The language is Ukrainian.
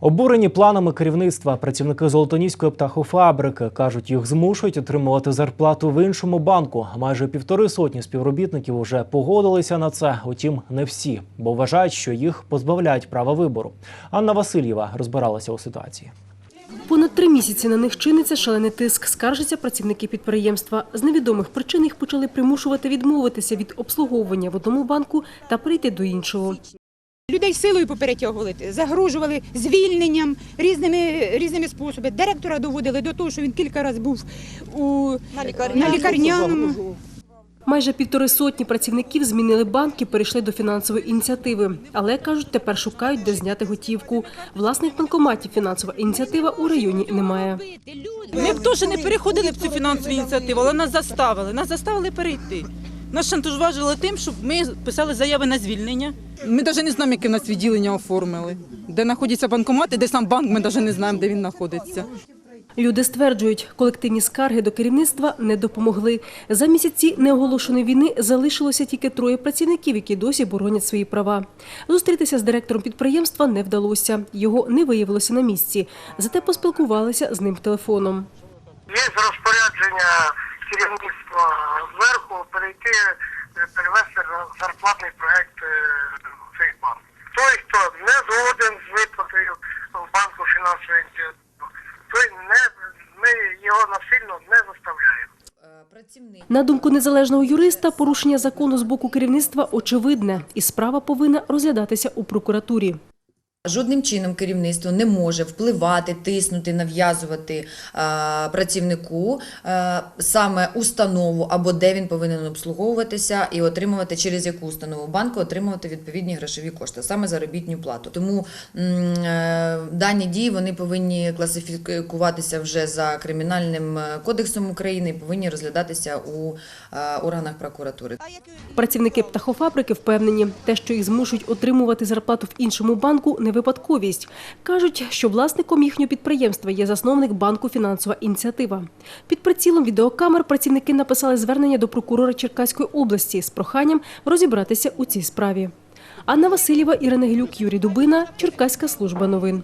Обурені планами керівництва працівники Золотоніської птахофабрики кажуть, їх змушують отримувати зарплату в іншому банку. Майже півтори сотні співробітників вже погодилися на це. Утім, не всі, бо вважають, що їх позбавляють права вибору. Анна Васильєва розбиралася у ситуації. Понад три місяці на них чиниться шалений тиск. Скаржаться працівники підприємства. З невідомих причин їх почали примушувати відмовитися від обслуговування в одному банку та перейти до іншого. Людей силою поперетягували, загрожували звільненням різними, різними способами. Директора доводили до того, що він кілька разів був у, на лікарняному. Майже півтори сотні працівників змінили банки, перейшли до фінансової ініціативи. Але кажуть, тепер шукають, де зняти готівку. Власних банкоматів фінансова ініціатива у районі немає. Ми б теж не переходили в цю фінансову ініціативу, але нас заставили. Нас заставили перейти. Нас шантажували тим, щоб ми писали заяви на звільнення. Ми навіть не знаємо, яке в нас відділення оформили. Де знаходяться банкомати, де сам банк, ми навіть не знаємо, де він знаходиться. Люди стверджують, колективні скарги до керівництва не допомогли. За місяці неоголошеної війни залишилося тільки троє працівників, які досі боронять свої права. Зустрітися з директором підприємства не вдалося. Його не виявилося на місці. Зате поспілкувалися з ним телефоном. Є розпорядження керівництва зверху перейти, е, перевести зарплатний проект е, в цей банк. Той, хто не згоден з виплатою в банку фінансової той не ми його насильно не заставляємо. На думку незалежного юриста, порушення закону з боку керівництва очевидне, і справа повинна розглядатися у прокуратурі. Жодним чином керівництво не може впливати, тиснути, нав'язувати е, працівнику е, саме установу або де він повинен обслуговуватися і отримувати через яку установу банку отримувати відповідні грошові кошти, саме заробітну плату. Тому е, дані дії вони повинні класифікуватися вже за кримінальним кодексом України і повинні розглядатися у органах прокуратури. Працівники птахофабрики впевнені, те, що їх змушують отримувати зарплату в іншому банку, не випадковість. Кажуть, що власником їхнього підприємства є засновник банку фінансова ініціатива. Під прицілом відеокамер працівники написали звернення до прокурора Черкаської області з проханням розібратися у цій справі. Анна Васильєва, Ірина Гелюк, Юрій Дубина, Черкаська служба новин.